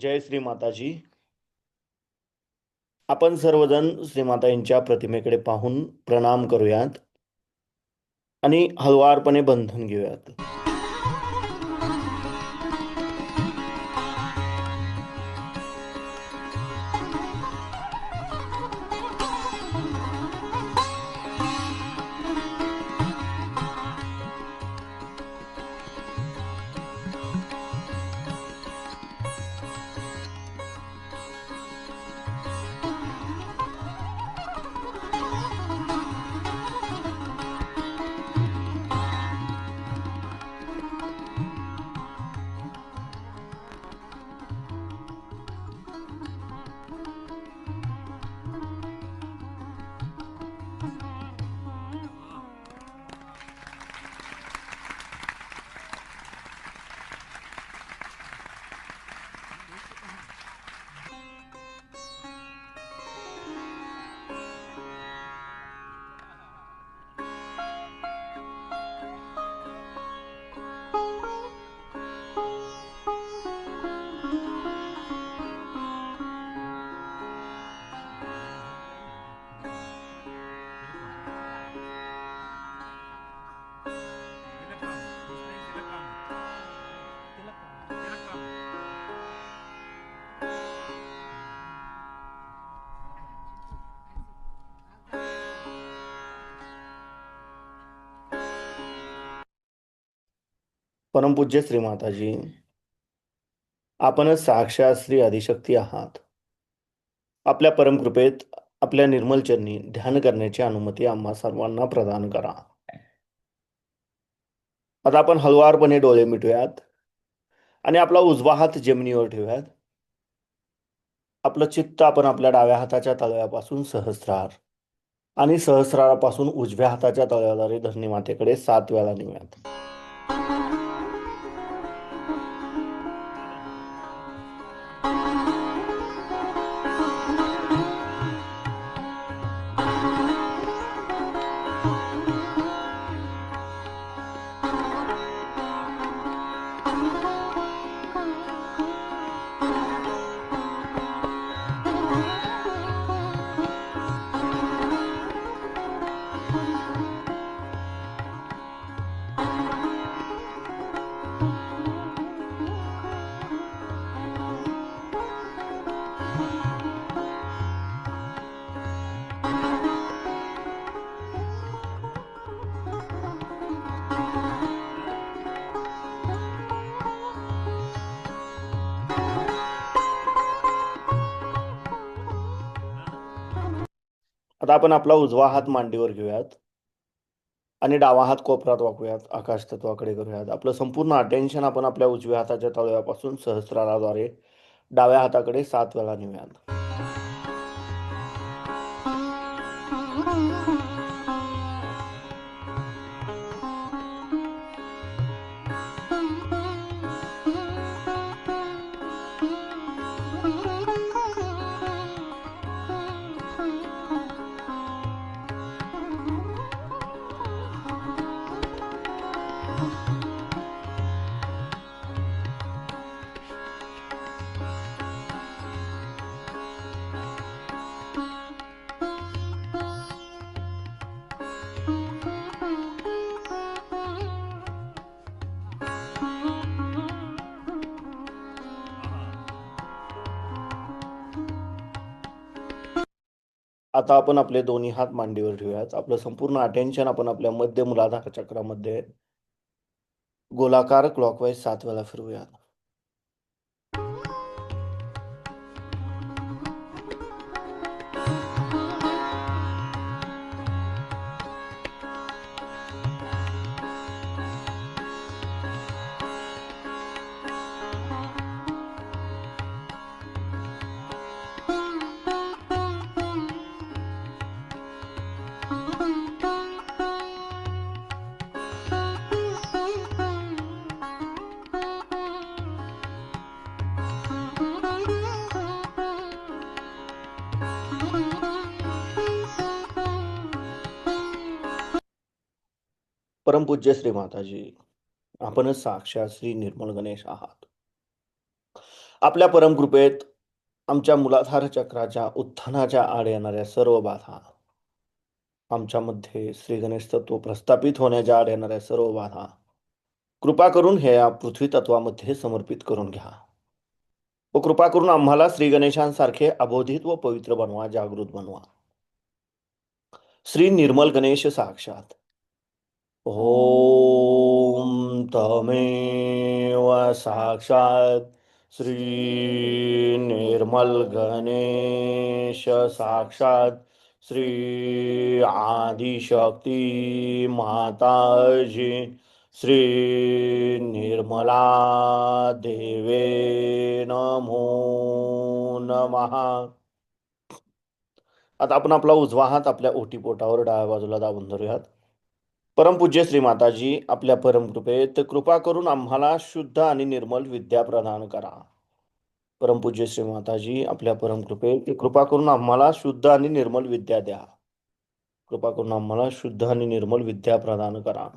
जय श्री माताजी. आपण सर्वजण श्रीमाताईंच्या प्रतिमेकडे पाहून प्रणाम करूयात आणि हळुवारपणे बंधन घेऊयात. परमपूज्य श्री माताजी आपणच साक्षात श्री आदिशक्ती आहात. आपल्या परमकृपेत आपल्या निर्मल चरणी ध्यान करण्याची अनुमती आम्हा सर्वांना प्रदान करा. आता आपण हलवारपणे डोळे मिटूयात आणि आपला उजवा हात जमिनीवर ठेवूयात. आपलं चित्त आपण आपल्या डाव्या हाताच्या तळव्यापासून सहस्रार आणि सहस्रारापासून उजव्या हाताच्या तळव्याद्वारे धरणी मातेकडे सात वेळा नेऊयात. आता आपण आपला उजवा हात मांडीवर घेऊयात. आणि डावा हात कोपरात वाकूयात आकाश तत्वाकडे करूयात. आपलं संपूर्ण अटेन्शन आपण आपल्या उजव्या हाताच्या तळव्यापासून सहस्राराद्वारे डाव्या हाताकडे सात वेळा नेऊयात. आता आपण आपले दोन्ही हात मांडीवर ठेवूयात. आपलं संपूर्ण अटेन्शन आपण आपल्या मध्य मुलाधार चक्रामध्ये गोलाकार क्लॉकवाईज सात वेळा फिरवूयात. परमपूज्य श्री माताजी आपणच साक्षात श्री निर्मळ गणेश आहात. आपल्या परमकृपेत आमच्या मुलाधार चक्राच्या उत्थानाच्या आड येणाऱ्या सर्व बाधा आमच्यामध्ये श्री गणेश तत्व प्रस्थापित होण्याच्या आड येणाऱ्या सर्व बाधा कृपा करून हे या पृथ्वी तत्वामध्ये समर्पित करून घ्या. व कृपा करून आम्हाला श्री गणेशांसारखे अबोधित व पवित्र बनवा जागृत बनवा. श्री निर्मल गणेश साक्षात. ओम तमेव साक्षात् श्री निर्मल गणेश श्री आदिशक्ती माताजी श्री निर्मला देवे नमो नमः। आता आपण आपला उजवा हात आपल्या ओटीपोटावर डाव्या बाजूला दाबून धरूयात. परमपूज्य श्री माताजी आपल्या परमकृपेत कृपा करून आम्हाला शुद्ध आणि निर्मल विद्या प्रदान करा. परमपूज्य श्री माताजी आपल्या परमकृपेत कृपा करून आम्हाला शुद्ध आणि निर्मल विद्या द्या. कृपा करून आम्हाला शुद्ध आणि निर्मल विद्या प्रदान करा.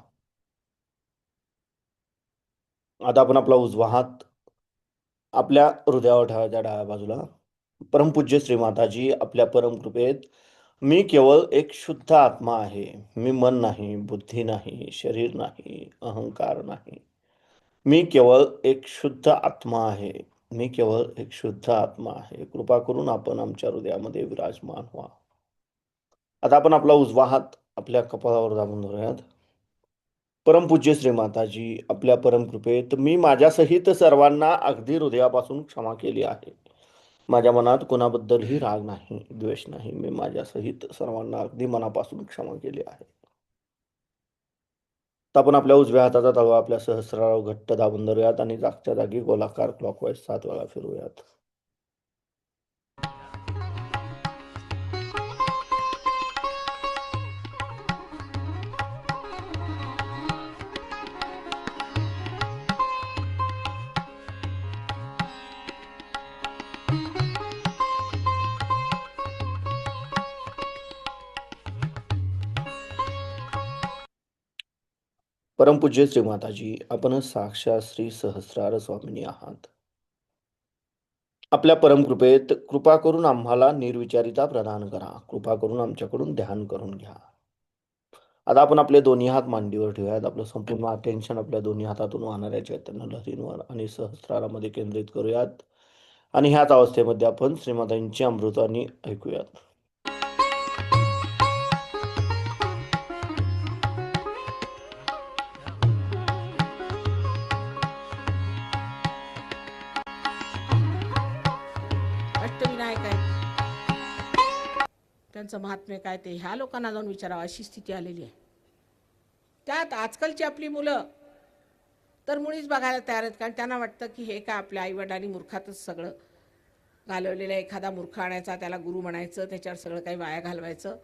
आता आपण आपला उजवा हात आपल्या हृदयावर ठेवायच्या डाव्या बाजूला. परमपूज्य श्री माताजी आपल्या परमकृपेत मी केवळ एक शुद्ध आत्मा आहे. मी मन नाही बुद्धी नाही शरीर नाही अहंकार नाही. मी केवळ एक शुद्ध आत्मा आहे. मी केवळ एक शुद्ध आत्मा आहे. कृपा करून आपण आमच्या हृदयामध्ये विराजमान व्हा. आता आपण आपला उजवा हात आपल्या कपाळावर दाबून धरूयात. परमपूज्य श्री माताजी आपल्या परमकृपेत मी माझ्यासहित सर्वांना अगदी हृदयापासून क्षमा केली आहे. माझ्या मनात कोणाबद्दलही राग नाही द्वेष नाही. मी माझ्यासहित सर्वांना अगदी मनापासून क्षमा केली आहे. तर आपण आपल्या उजव्या हाताचा तळवा आपल्या सहस्रावर घट्ट दाबून धरूयात आणि जागच्या जागी गोलाकार क्लॉकवाईज सात वेळा फिरूयात परमपूज्य श्री माताजी आपण साक्षात श्री सहस्रार स्वामिनी आहात. आपल्या परमकृपेत कृपा करून आम्हाला निर्विचारिता प्रदान करा. कृपा करून आमच्याकडून ध्यान करून घ्या. आता आपण आपले दोन्ही हात मांडीवर ठेवूयात. आपलं संपूर्ण अटेन्शन आपल्या दोन्ही हातातून वाहणाऱ्या चैतन्य लहरींवर आणि सहस्रारामध्ये केंद्रित करूयात. आणि ह्याच अवस्थेमध्ये आपण श्रीमातांची अमृतानी ऐकूयात. त्यांचं महात्म्य काय ते? ह्या लोकांना जाऊन विचारावं अशी स्थिती आलेली आहे. त्यात आजकालची आपली मुलं तर मुळीच बघायला तयार आहेत कारण त्यांना वाटतं की हे काय आपल्या आईवडिलांनी मूर्खातच सगळं घालवलेलं आहे. एखादा मूर्ख आणायचा त्याला गुरु म्हणायचं त्याच्यावर सगळं काही वाया घालवायचं.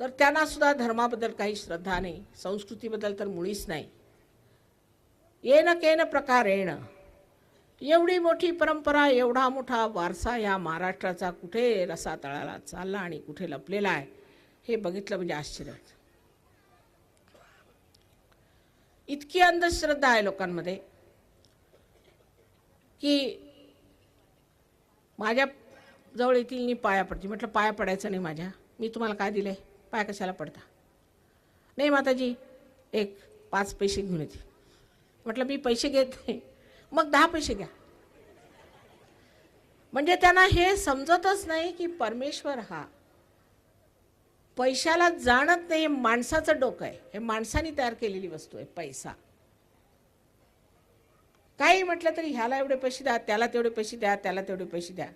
तर त्यांना सुद्धा धर्माबद्दल काही श्रद्धा नाही संस्कृतीबद्दल तर मुळीच नाही. येणं केन प्रकार येणं. एवढी मोठी परंपरा एवढा मोठा वारसा या महाराष्ट्राचा कुठे रसा तळाला चालला आणि कुठे लपलेला आहे हे बघितलं म्हणजे आश्चर्य इतकी अंधश्रद्धा आहे लोकांमध्ये की माझ्या जवळ येतील मी पाया पडते म्हटलं पाया पडायचं नाही माझ्या. मी तुम्हाला काय दिलं आहे पाया कशाला पडता? नाही माताजी एक पाच पैसे घेऊन येते. म्हटलं मी पैसे घेत नाही. मग दहा पैसे घ्या. म्हणजे त्यांना हे समजतच नाही की परमेश्वर हा पैशाला जाणत नाही हे माणसाचं डोकं आहे. हे माणसाने तयार केलेली वस्तू आहे पैसा. काही म्हटलं तरी ह्याला एवढे पैसे द्या त्याला तेवढे पैसे द्या त्याला तेवढे पैसे द्या.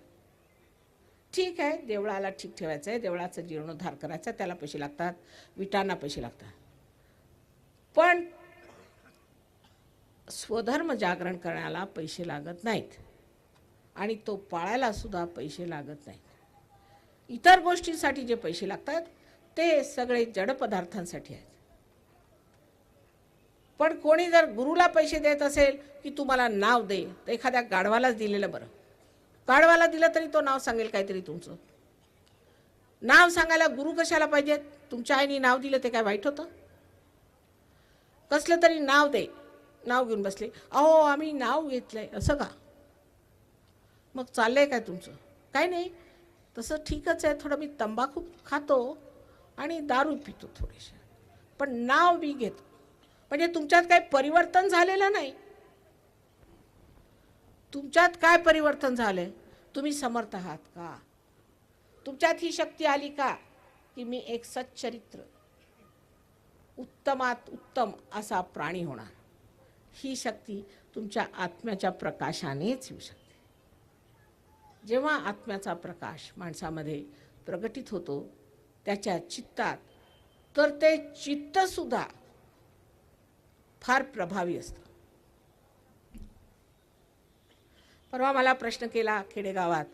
ठीक आहे देवळाला ठीक ठेवायचं आहे देवळाचा जीर्णोद्धार करायचा त्याला पैसे लागतात विटांना पैसे लागतात. पण स्वधर्म जागरण करण्याला पैसे लागत नाहीत. आणि तो पाळायला सुद्धा पैसे लागत नाहीत. इतर गोष्टींसाठी जे पैसे लागतात ते सगळे जड पदार्थांसाठी आहेत. पण कोणी जर गुरुला पैसे देत असेल की तुम्हाला नाव दे तर एखाद्या गाढवालाच दिलेलं बरं. गाढवाला दिलं तरी तो नाव सांगेल काहीतरी तुमचं. नाव सांगायला गुरु कशाला पाहिजेत? तुमच्या आईने नाव दिलं ते काय वाईट होतं? कसलं तरी नाव दे. नाव घेऊन बसले. अहो आम्ही नाव घेतलंय. असं का? मग चाललंय काय तुमचं? काय नाही. तसं ठीकच आहे. थोडं मी तंबाखू खातो आणि दारू पितो थोडेसे. पण नाव मी घेतो. म्हणजे तुमच्यात काही परिवर्तन झालेलं नाही. तुमच्यात काय परिवर्तन झालंय? तुम्ही समर्थ आहात का? तुमच्यात ही शक्ती आली का? की मी एक सच्चरित्र उत्तमात उत्तम असा प्राणी होणार. ही शक्ती तुमच्या आत्म्याच्या प्रकाशानेच येऊ शकते. जेव्हा आत्म्याचा प्रकाश माणसामध्ये प्रगटित होतो त्याच्या चित्तात तर ते चित्तसुद्धा फार प्रभावी असतं. परवा मला प्रश्न केला खेडेगावात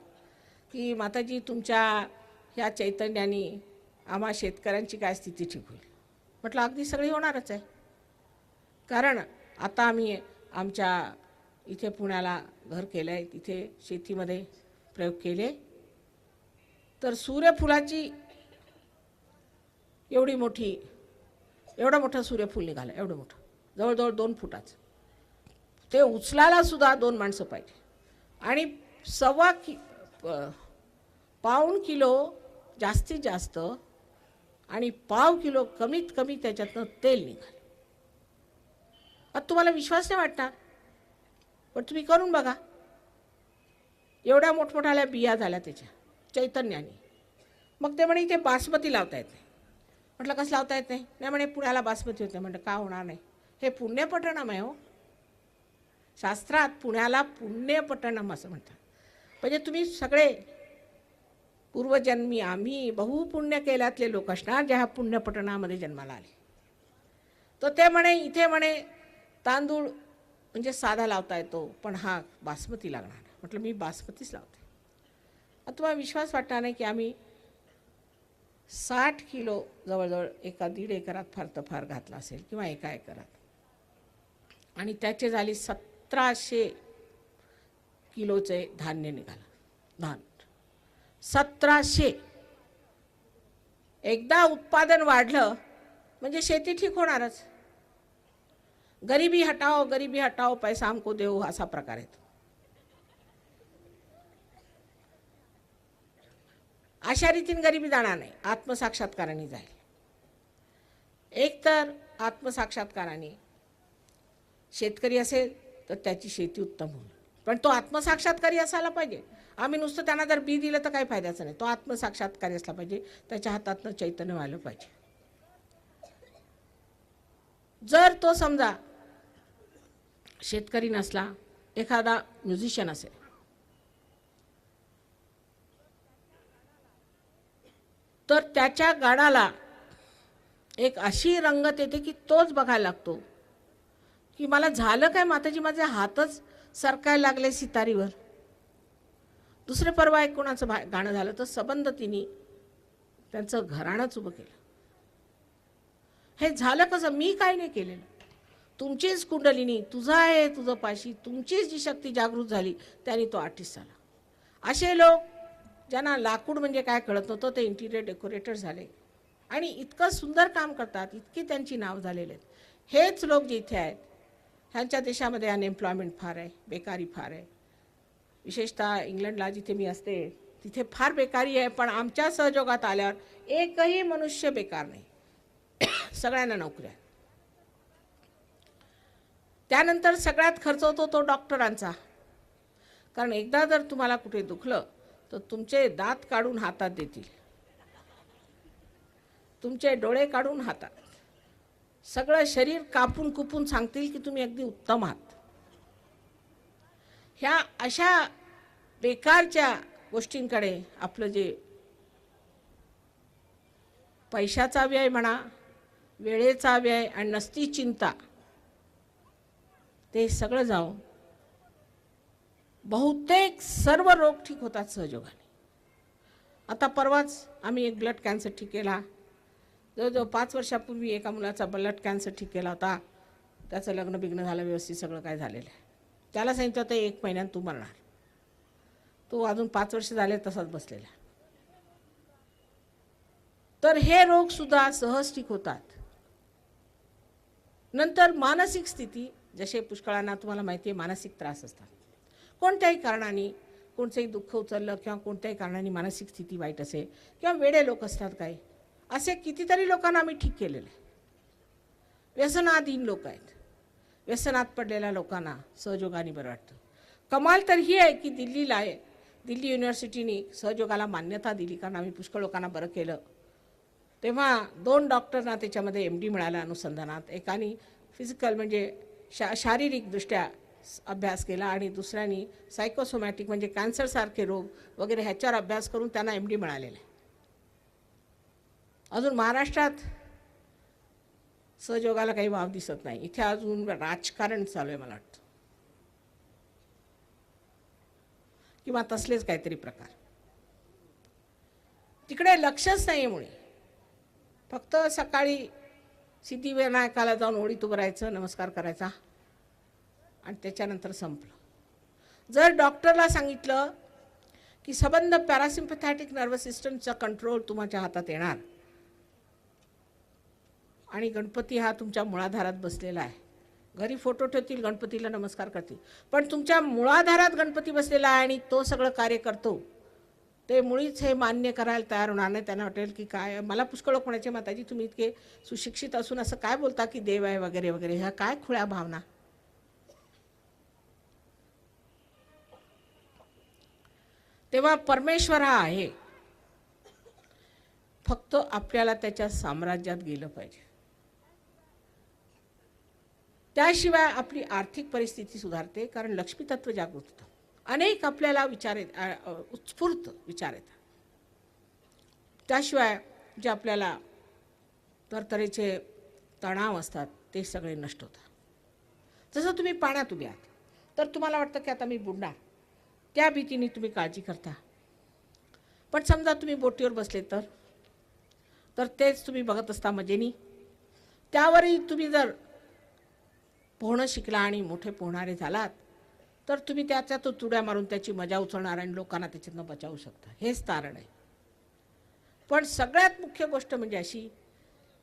की माताजी तुमच्या ह्या चैतन्याने आम्हा शेतकऱ्यांची काय स्थिती ठीक होईल? म्हटलं अगदी सगळी होणारच आहे. कारण आता आम्ही आमच्या इथे पुण्याला घर केलं आहे तिथे शेतीमध्ये प्रयोग केले. तर सूर्यफुलाची एवढी मोठी एवढं मोठं सूर्यफूल निघालं एवढं मोठं. जवळजवळ दोन फुटाचं. ते उचलायला सुद्धा दोन माणसं पाहिजे. आणि सव्वा कि प- पाऊण किलो जास्तीत जास्त आणि पाव किलो कमीत कमी त्याच्यातनं तेल निघालं. आता तुम्हाला विश्वास नाही वाटणार? पण तुम्ही करून बघा. एवढ्या मोठमोठ्याल्या बिया झाल्या त्याच्या चैतन्याने. मग ते म्हणे इथे बासमती लावता येत नाही. म्हटलं कसं लावता येत नाही? नाही म्हणे पुण्याला बासमती होते. म्हटलं का होणार नाही? हे पुण्यपटणम आहे हो. शास्त्रात पुण्याला पुण्यपटणम असं म्हणतात. म्हणजे तुम्ही सगळे पूर्वजन्मी आम्ही बहुपुण्य केल्यातले लोक असणार ज्या ह्या पुण्यपटणामध्ये जन्माला आले. तर ते म्हणे इथे म्हणे तांदूळ म्हणजे साधा लावता येतो पण हा बासमती लागणार. म्हटलं मी बासमतीच लावते. आता तुम्हाला विश्वास वाटणार नाही की आम्ही साठ किलो जवळजवळ एका दीड एकरात फार तर फार घातला असेल किंवा एका एकरात. आणि त्याचे झाली सतराशे किलोचे धान्य निघालं. धान. सतराशे. एकदा उत्पादन वाढलं म्हणजे शेती ठीक होणारच. गरिबी हटाओ गरिबी हटाओ पैसा हमको देऊ असा प्रकार येतो अशा रीतीने गरिबी जाणार नाही आत्मसाक्षात्काराने जाईल. एक तर आत्मसाक्षात्काराने शेतकरी असेल तर त्याची शेती उत्तम होईल. पण तो आत्मसाक्षात्कारी असायला पाहिजे. आम्ही नुसतं त्यांना जर बी दिलं तर काही फायद्याचं नाही. तो आत्मसाक्षात्कारी असला पाहिजे त्याच्या हातातनं चैतन्य व्हायला पाहिजे. जर तो समजा शेतकरी नसला एखादा म्युझिशियन असेल. तर त्याच्या गाण्याला एक अशी रंगत येते की तोच बघायला लागतो. की मला झालं काय माताजी माझे हातच सरकायला लागले सितारीवर. दुसरे परवा एक कोणाचं भा गाणं झालं तर सबंध तिने त्यांचं घराणंच उभं केलं. हे झालं कसं? मी काय नाही केलेलं. तुमचीच कुंडलिनी तुझा आहे तुझं पाशी तुमचीच जी शक्ती जागृत झाली त्याने तो आर्टिस्ट झाला. असे लोक ज्यांना लाकूड म्हणजे काय कळत नव्हतं ते इंटिरियर डेकोरेटर झाले. आणि इतकं सुंदर काम करतात इतकी त्यांची नाव झालेले आहेत. हेच लोक जे इथे आहेत ह्यांच्या देशामध्ये अनएम्प्लॉयमेंट फार आहे बेकारी फार आहे. विशेषतः इंग्लंडला जिथे मी असते तिथे फार बेकारी आहे पण आमच्या सहयोगात आल्यावर एकही मनुष्य बेकार नाही. सगळ्यांना नोकऱ्या त्यानंतर सगळ्यात खर्च होतो तो डॉक्टरांचा. कारण एकदा जर तुम्हाला कुठे दुखलं तर तुमचे दात काढून हातात देतील. तुमचे डोळे काढून हातात. सगळं शरीर कापून कुपून सांगतील की तुम्ही अगदी उत्तम आहात. ह्या अशा बेकारच्या गोष्टींकडे आपलं जे पैशाचा व्यय म्हणा वेळेचा व्यय आणि नसती चिंता ते सगळं जाऊ बहुतेक सर्व रोग ठीक होतात सहयोगाने आता परवाच आम्ही एक ब्लड कॅन्सर ठीक केला. जवळजवळ पाच वर्षापूर्वी एका मुलाचा ब्लड कॅन्सर ठीक केला होता. त्याचं लग्न बिग्न झालं व्यवस्थित सगळं काय झालेलं आहे. त्याला सांगितलं होतं एक महिन्यात तू मरणार. तो अजून पाच वर्ष झाले तसाच बसलेला. आहे. तर हे रोगसुद्धा सहज ठीक होतात. नंतर मानसिक स्थिती जसे पुष्कळांना तुम्हाला माहिती आहे मानसिक त्रास असतात. कोणत्याही कारणाने कोणतंही दुःख उचललं किंवा कोणत्याही कारणाने मानसिक स्थिती वाईट असेल किंवा वेडे लोक असतात काही असे कितीतरी लोकांना आम्ही ठीक केलेलं आहे. व्यसनाधीन लोक आहेत. व्यसनात पडलेल्या लोकांना सहयोगाने बरं वाटतं. कमाल तर ही आहे की दिल्लीला आहे. दिल्ली युनिव्हर्सिटीने सहयोगाला मान्यता दिली कारण आम्ही पुष्कळ लोकांना बरं केलं. तेव्हा दोन डॉक्टरना त्याच्यामध्ये एम डी मिळाला अनुसंधानात. एकाने फिजिकल म्हणजे शा शारीरिकदृष्ट्या अभ्यास केला आणि दुसऱ्यांनी सायकोसोमॅटिक म्हणजे कॅन्सरसारखे रोग वगैरे ह्याच्यावर अभ्यास करून त्यांना एम डी मिळालेला आहे. अजून महाराष्ट्रात सहयोगाला काही वाव दिसत नाही. इथे अजून राजकारण चालू आहे मला वाटतं. किंवा तसलेच काहीतरी प्रकार. तिकडे लक्षच नाही आहे मुळे. फक्त सकाळी सिद्धिविनायकाला जाऊन ओळीत उभं राहायचं नमस्कार करायचा. आणि त्याच्यानंतर संपलं. जर डॉक्टरला सांगितलं की सबंध पॅरासिम्पथॅटिक नर्वस सिस्टमचा कंट्रोल तुमच्या हातात येणार. आणि गणपती हा तुमच्या मुळाधारात बसलेला आहे. घरी फोटो ठेवतील गणपतीला नमस्कार करतील. पण तुमच्या मुळाधारात गणपती बसलेला आहे आणि तो सगळं कार्य करतो. ते मुळीच हे मान्य करायला तयार होणार नाही. त्यांना वाटेल की काय? मला पुष्कळ लोक म्हणायचे माताजी तुम्ही इतके सुशिक्षित असून असं काय बोलता की देव आहे वगैरे वगैरे? ह्या काय खुळ्या भावना? तेव्हा परमेश्वर हा आहे. फक्त आपल्याला त्याच्या साम्राज्यात गेलं पाहिजे. त्याशिवाय आपली आर्थिक परिस्थिती सुधारते कारण लक्ष्मी तत्व जागृत होतं. अनेक आपल्याला विचार येत उत्स्फूर्त विचार येतात. त्याशिवाय जे आपल्याला तरतरेचे तणाव असतात ते सगळे नष्ट होतात. जसं तुम्ही पाण्यात उभे आहात तर तुम्हाला वाटतं की आता मी बुडणार. त्या भीतीने तुम्ही काळजी करता. पण समजा तुम्ही बोटीवर बसले तर तर तेच तुम्ही बघत असता मजेनी. त्यावरही तुम्ही जर पोहणं शिकला आणि मोठे पोहणारे झालात तर तुम्ही त्याच्यात तुड्या मारून त्याची मजा उचलणार आणि लोकांना त्याच्यातनं बचावू शकता. हेच तारण आहे. पण सगळ्यात मुख्य गोष्ट म्हणजे अशी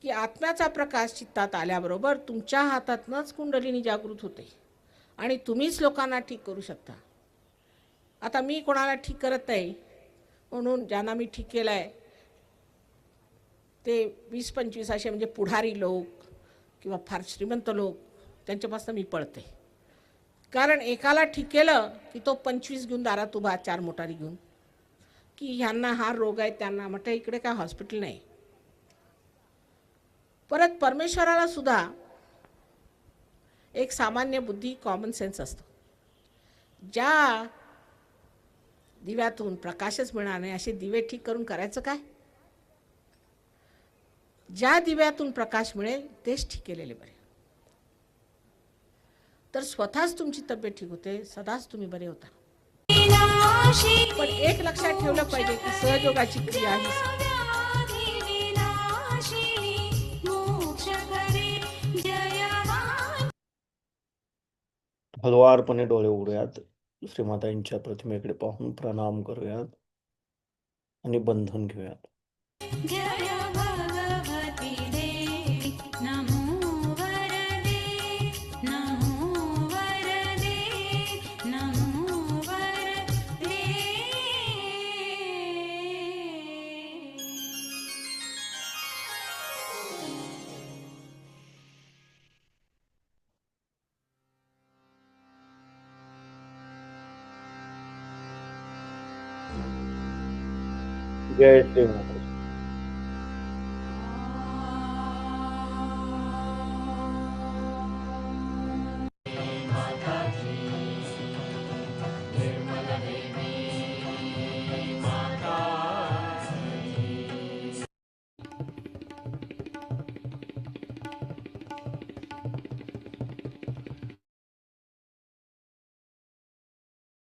की आत्म्याचा प्रकाश चित्तात आल्याबरोबर तुमच्या हातातनंच कुंडलिनी जागृत होते. आणि तुम्हीच लोकांना ठीक करू शकता. आता मी कोणाला ठीक करत नाही म्हणून ज्यांना मी ठीक केलं आहे ते वीस पंचवीस असे म्हणजे पुढारी लोक किंवा फार श्रीमंत लोक त्यांच्यापासून मी पळते. कारण एकाला ठीक केलं की तो पंचवीस घेऊन दारात उभा चार मोटारी घेऊन. की ह्यांना हा रोग आहे त्यांना म्हटलं इकडे काय हॉस्पिटल नाही. परत परमेश्वराला सुद्धा एक सामान्य बुद्धी कॉमन सेन्स असतो. ज्या दिव्यातून प्रकाशच मिळणार नाही असे दिवे ठीक करून करायचं काय? ज्या दिव्यातून प्रकाश मिळेल तेच ठीक केलेले बरे. तर स्वतःच तुमची तब्येत ठीक होते सदाच तुम्ही बरे होता. पण एक लक्षात ठेवलं पाहिजे की सहयोगाची क्रिया ही हळुवारपणे डोळे उघडूयात. श्रीमातांच्या प्रतिमेकडे पाहून प्रणाम करूयात. आणि बंधन घेऊयात. जय श्रीमाता